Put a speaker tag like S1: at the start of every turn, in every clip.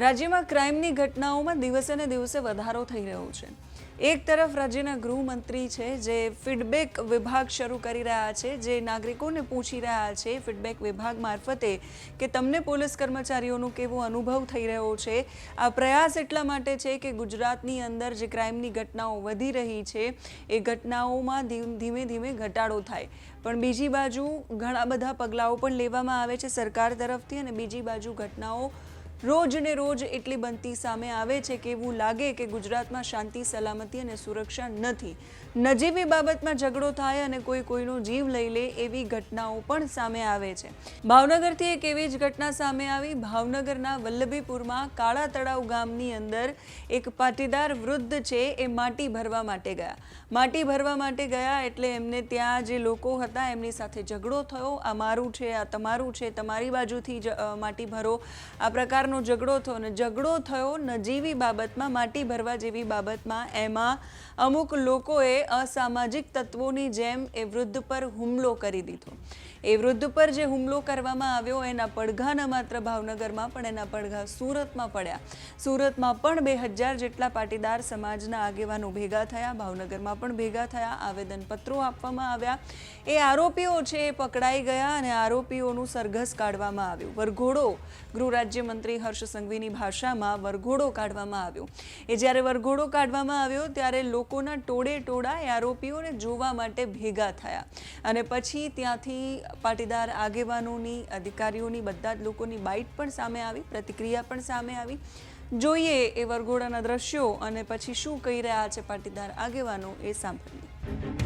S1: રાજ્યમાં ક્રાઇમની ઘટનાઓમાં દિવસે ને દિવસે વધારો થઈ રહ્યો છે. એક તરફ રાજ્યના ગૃહમંત્રી છે, જે ફીડબેક વિભાગ શરૂ કરી રહ્યા છે, જે નાગરિકોને પૂછી રહ્યા છે ફીડબેક વિભાગ મારફતે કે તમને પોલીસ કર્મચારીઓનો કેવો અનુભવ થઈ રહ્યો છે? આ પ્રયાસ એટલા માટે છે કે ગુજરાતની અંદર જે ક્રાઇમની ઘટનાઓ વધી રહી છે, એ ઘટનાઓમાં ધીમે ધીમે ઘટાડો થાય. પણ બીજી બાજુ ઘણા બધા પગલાઓ પણ લેવામાં આવે છે સરકાર તરફથી અને બીજી બાજુ ઘટનાઓ રોજ ને રોજ એટલી બનતી સામે આવે છે કે એવું લાગે કે ગુજરાતમાં શાંતિ, સલામતી અને સુરક્ષા નથી. નજીવી બાબતમાં ઝઘડો થાય અને કોઈ કોઈનો જીવ લઈ લે એવી ઘટનાઓ પણ સામે આવે છે. ભાવનગરથી એક એવી જ ઘટના સામે આવી. ભાવનગરના વલ્લભીપુરમાં કાળા તળાવ ગામની અંદર એક પાટીદાર વૃદ્ધ છે, એ માટી ભરવા માટે ગયા. માટી ભરવા માટે ગયા એટલે એમને ત્યાં જે લોકો હતા, એમની સાથે ઝઘડો થયો. આ મારું છે, આ તમારું છે, તમારી બાજુથી જ માટી ભરો. આ પ્રકારનો ઝઘડો થયો અને ઝઘડો થયો નજીવી બાબતમાં, માટી ભરવા જેવી બાબતમાં એમાં અમુક લોકોએ અસામાજિક તત્વોની જેમ એ વૃદ્ધ પર હુમલો કરી દીધો. એ વૃદ્ધ પર જે હુમલો કરવામાં આવ્યો, એના પડઘા ન માત્ર ભાવનગરમાં પણ એના પડઘા સુરતમાં પડ્યા. સુરતમાં પણ બે હજાર જેટલા પાટીદાર સમાજના આગેવાનો ભેગા થયા, ભાવનગરમાં પણ ભેગા થયા, આવેદનપત્રો આપવામાં આવ્યા. એ આરોપીઓ છે એ પકડાઈ ગયા અને આરોપીઓનું સરઘસ કાઢવામાં આવ્યું. વરઘોડો ગૃહ રાજ્યમંત્રી હર્ષ સંઘવીની ભાષામાં વરઘોડો કાઢવામાં આવ્યો. એ જ્યારે વરઘોડો કાઢવામાં આવ્યો, ત્યારે લોકોના ટોળે ટોળા એ આરોપીઓને જોવા માટે ભેગા થયા. અને પછી ત્યાંથી પાટીદાર આગેવાનોની, અધિકારીઓની, બધા જ લોકોની બાઇટ પણ સામે આવી, પ્રતિક્રિયા પણ સામે આવી. જોઈએ એ વરઘોડાના દ્રશ્યો અને પછી શું કહી રહ્યા છે પાટીદાર આગેવાનો એ સાંભળીએ.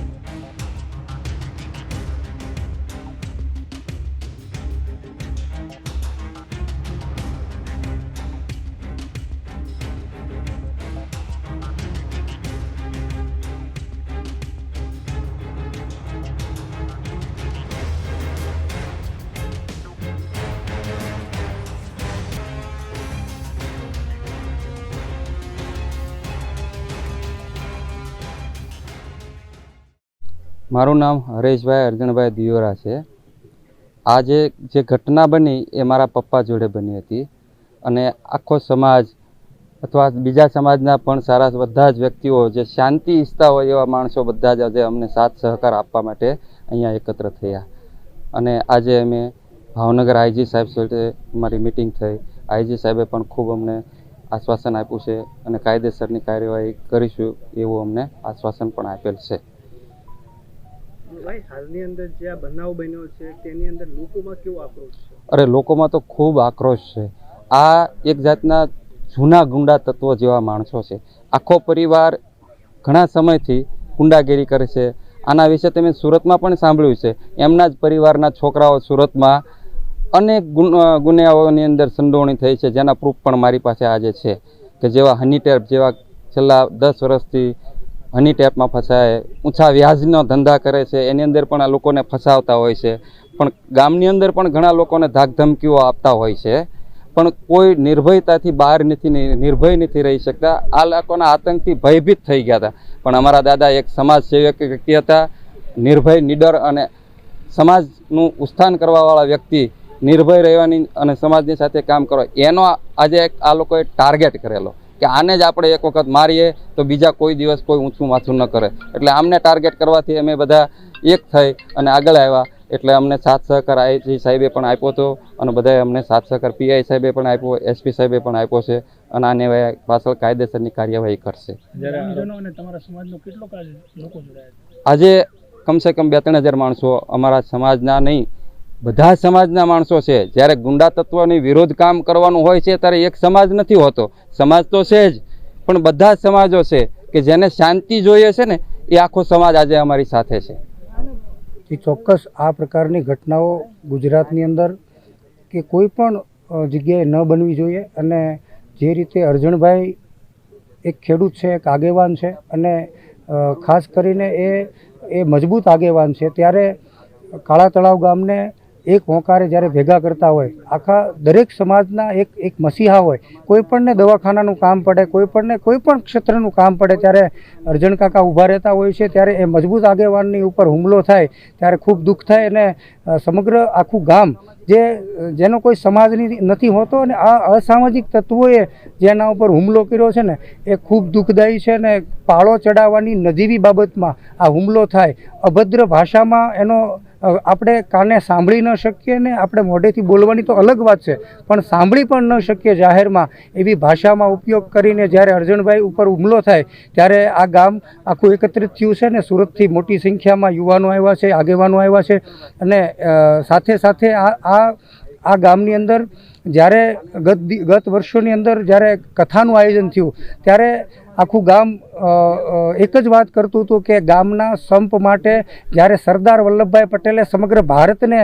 S2: મારું નામ હરેશભાઈ અર્જણભાઈ દિયોરા છે. આ જે જે ઘટના બની એ મારા પપ્પા જોડે બની હતી અને આખો સમાજ અથવા બીજા સમાજના પણ સારા બધા જ વ્યક્તિઓ જે શાંતિ ઈચ્છતા હોય એવા માણસો બધા જ આજે અમને સાથ સહકાર આપવા માટે અહીંયા એકત્ર થયા. અને આજે અમે ભાવનગર આઈજી સાહેબ સાથે અમારી મિટિંગ થઈ. આઈજી સાહેબે પણ ખૂબ અમને આશ્વાસન આપ્યું છે અને કાયદેસરની કાર્યવાહી કરીશું એવું અમને આશ્વાસન પણ આપેલ છે.
S3: હાલની અંદર જે આ બનાવ બન્યો છે તેની અંદર લોકોમાં કેવો આક્રોશ છે?
S2: અરે લોકોમાં તો ખૂબ આક્રોશ છે. આ એક જાતના જૂના ગુંડા તત્વો જેવા માણસો છે. આખો પરિવાર ઘણા સમયથી ગુંડાગીરી કરે છે. આના વિશે તમે સુરતમાં પણ સાંભળ્યું છે. એમના જ પરિવારના છોકરાઓ સુરતમાં અનેક ગુન- અ, અંદર સંડોવણી થઈ છે. જેના પ્રૂફ પણ મારી પાસે આજે છે. કે જેવા હની ટેપ જેવા છેલ્લા દસ વર્ષથી હની ટેપમાં ફસાય, ઊંચા વ્યાજનો ધંધા કરે છે, એની અંદર પણ આ લોકોને ફસાવતા હોય છે. પણ ગામની અંદર પણ ઘણા લોકોને ધાકધમકીઓ આપતા હોય છે. પણ કોઈ નિર્ભયતાથી બહાર નથી નિર્ભય નથી રહી શકતા. આ લોકોના આતંકથી ભયભીત થઈ ગયા હતા. પણ અમારા દાદા એક સમાજ સેવક વ્યક્તિ હતા. નિર્ભય, નિડર અને સમાજનું ઉત્થાન કરવાવાળા વ્યક્તિ. નિર્ભય રહેવાની અને સમાજની સાથે કામ કરવા. એનો આજે એક આ લોકોએ ટાર્ગેટ કરેલો. કે આને જ આપણે એક વખત મારીએ તો બીજા કોઈ દિવસ કોઈ ઊંચું માથું ન કરે. એટલે આમને ટાર્ગેટ કરવાથી અમે બધા એક થઈ અને આગળ આવ્યા. એટલે અમને સાથ સહકાર આઈજી સાહેબે પણ આપ્યો હતો અને બધાએ અમને સાથ સહકાર પીઆઈ સાહેબે પણ આપ્યો એસપી સાહેબે પણ આપ્યો છે અને આને પાછળ કાયદેસરની કાર્યવાહી કરશે.
S3: ગ્રામજનો અને તમારા સમાજનો કેટલો કાજ લોકો જોડાયા છે?
S2: આજે કમસે કમ બે ત્રણ હજાર માણસો અમારા સમાજના નહીં બધા સમાજના માણસો છે. જ્યારે ગુંડા તત્વની વિરોધ કામ કરવાનું હોય છે, ત્યારે એક સમાજ નથી હોતો. સમાજ તો છે જ, પણ બધા સમાજો છે કે જેને શાંતિ જોઈએ છે ને, એ આખો સમાજ આજે અમારી સાથે છે.
S4: એ ચોક્કસ આ પ્રકારની ઘટનાઓ ગુજરાતની અંદર કે કોઈ પણ જગ્યાએ ન બનવી જોઈએ અને જે રીતે અરજણભાઈ એક ખેડૂત છે, એક આગેવાન છે અને ખાસ કરીને એ એ મજબૂત આગેવાન છે, ત્યારે કાળા તળાવ ગામને એક હોંકારે જ્યારે ભેગા કરતા હોય, આખા દરેક સમાજના એક એક મસીહા હોય, કોઈ પણને દવાખાનાનું કામ પડે, કોઈ પણને કોઈ પણ ક્ષેત્રનું કામ પડે, ત્યારે અર્જણ કાકા ઊભા રહેતા હોય છે, ત્યારે એ મજબૂત આગેવાનની ઉપર હુમલો થાય, ત્યારે ખૂબ દુઃખ થાય અને સમગ્ર આખું ગામ જે, જેનો કોઈ સમાજની નથી હોતો અને આ અસામાજિક તત્વોએ જેના ઉપર હુમલો કર્યો છે ને, એ ખૂબ દુઃખદાયી છે ને પાળો ચડાવવાની નજીવી બાબતમાં આ હુમલો થાય. અભદ્ર ભાષામાં એનો આપણે કાને સાંભળી ન શકીએ ને આપણે મોઢેથી બોલવાની તો અલગ વાત છે, પણ સાંભળી પણ ન શકીએ જાહેરમાં, એવી ભાષામાં ઉપયોગ કરીને જ્યારે અર્જણભાઈ ઉપર હુમલો થાય, ત્યારે આ ગામ આખું એકત્રિત થયું છે ને સુરતથી મોટી સંખ્યામાં યુવાનો આવ્યા છે, આગેવાનો આવ્યા છે, અને સાથે સાથે આ આ આ ગામની અંદર જ્યારે ગત ગત વર્ષોની અંદર જ્યારે કથાનું આયોજન થયું, ત્યારે આખું ગામ એક જ વાત કરતું હતું કે ગામના સંપ માટે જ્યારે સરદાર વલ્લભભાઈ પટેલે સમગ્ર ભારતને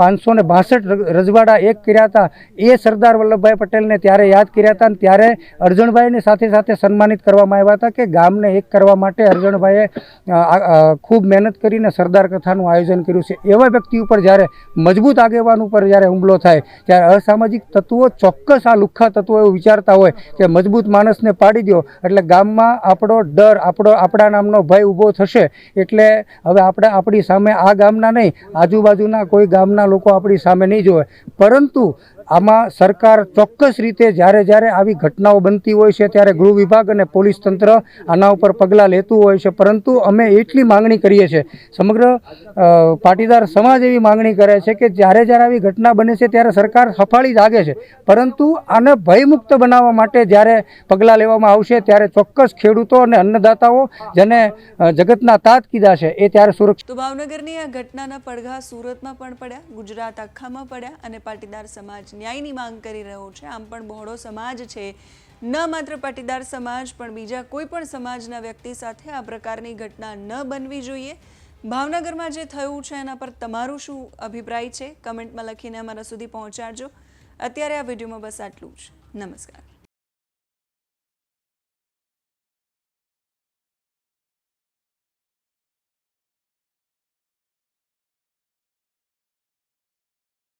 S4: પાંચસો ને બાસઠ રજવાડા એક કર્યા હતા, એ સરદાર વલ્લભભાઈ પટેલને ત્યારે યાદ કર્યા હતા અને ત્યારે અર્જણભાઈની સાથે સાથે સન્માનિત કરવામાં આવ્યા હતા કે ગામને એક કરવા માટે અરજણભાઈએ ખૂબ મહેનત કરીને સરદાર કથાનું આયોજન કર્યું છે. એવા વ્યક્તિ ઉપર જ્યારે મજબૂત આગેવાન ઉપર જ્યારે હુમલો થાય, ત્યારે અસામાજિક તત્વો ચોક્કસ આ લુખ્ખા તત્વો એવું વિચારતા હોય કે મજબૂત માણસને પાડી દો, એટલે ગામમાં આપણો ડર, આપણો, આપણા નામનો ભય ઊભો થશે. એટલે હવે આપણે આપણી સામે આ ગામના નહીં, આજુબાજુના કોઈ ગામના લોકો આપણી સામે નહીં જોવે. પરંતુ આમાં સરકાર ચોક્કસ રીતે જ્યારે જ્યારે આવી ઘટનાઓ બનતી હોય છે ત્યારે ગૃહ વિભાગ અને પોલીસ તંત્ર આના ઉપર પગલાં લેતું હોય છે. પરંતુ અમે એટલી માંગણી કરીએ છીએ. સમગ્ર પાટીદાર સમાજ એવી માંગણી કરે છે કે જ્યારે જ્યારે આવી ઘટના બને છે ત્યારે સરકાર સફાળી જાગે છે. પરંતુ આને ભયમુક્ત બનાવવા માટે જ્યારે પગલાં લેવામાં આવશે ત્યારે ચોક્કસ ખેડૂતો અને અન્નદાતાઓ જેને જગતના તાત કીધા છે એ ત્યારે સુરક્ષિત
S1: ભાવનગરની આ ઘટનાના પડઘા સુરતમાં પણ પડ્યા, ગુજરાત આખામાં પડ્યા અને પાટીદાર સમાજ ન્યાયની માંગ કરી રહ્યો છે. આમ પણ બહોળો સમાજ છે. ન માત્ર પાટીદાર સમાજ, પણ બીજા કોઈ પણ સમાજના વ્યક્તિ સાથે આ પ્રકારની ઘટના ન બનવી જોઈએ. ભાવનગરમાં જે થયું છે, એના પર તમારું શું અભિપ્રાય છે? કમેન્ટમાં લખીને અમારા સુધી પહોંચાડજો. અત્યારે આ વિડીયોમાં બસ આટલું જ. નમસ્કાર.